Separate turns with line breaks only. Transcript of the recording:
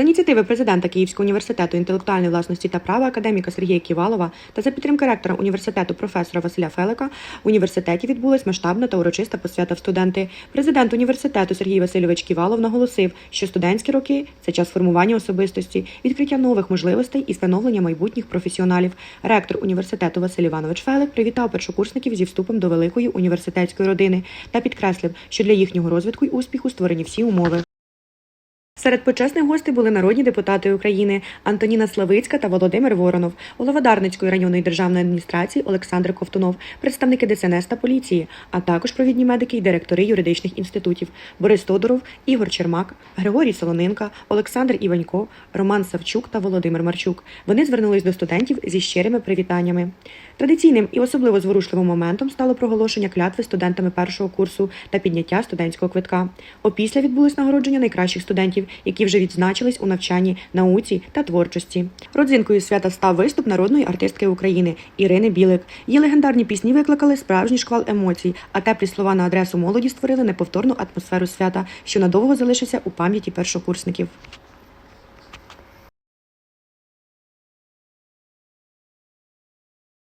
За ініціативи президента Київського університету інтелектуальної власності та права академіка Сергія Ківалова та за підтримки ректора університету професора Василя Фелика в університеті відбулась масштабна та урочиста посвята в студенти. Президент університету Сергій Васильович Ківалов наголосив, що студентські роки це час формування особистості, відкриття нових можливостей і становлення майбутніх професіоналів. Ректор університету Василь Іванович Фелик привітав першокурсників зі вступом до великої університетської родини та підкреслив, що для їхнього розвитку й успіху створені всі умови. Серед почесних гостей були народні депутати України Антоніна Славицька та Володимир Воронов, голова Дарницької районної державної адміністрації Олександр Ковтунов, представники ДСНС та поліції, а також провідні медики і директори юридичних інститутів Борис Тодоров, Ігор Чермак, Григорій Солоненка, Олександр Іванько, Роман Савчук та Володимир Марчук. Вони звернулись до студентів зі щирими привітаннями. Традиційним і особливо зворушливим моментом стало проголошення клятви студентами першого курсу та підняття студентського квитка. Опісля відбулось нагородження найкращих студентів, які вже відзначились у навчанні, науці та творчості. Родзинкою свята став виступ народної артистки України Ірини Білик. Її легендарні пісні викликали справжній шквал емоцій, а теплі слова на адресу молоді створили неповторну атмосферу свята, що надовго залишиться у пам'яті першокурсників.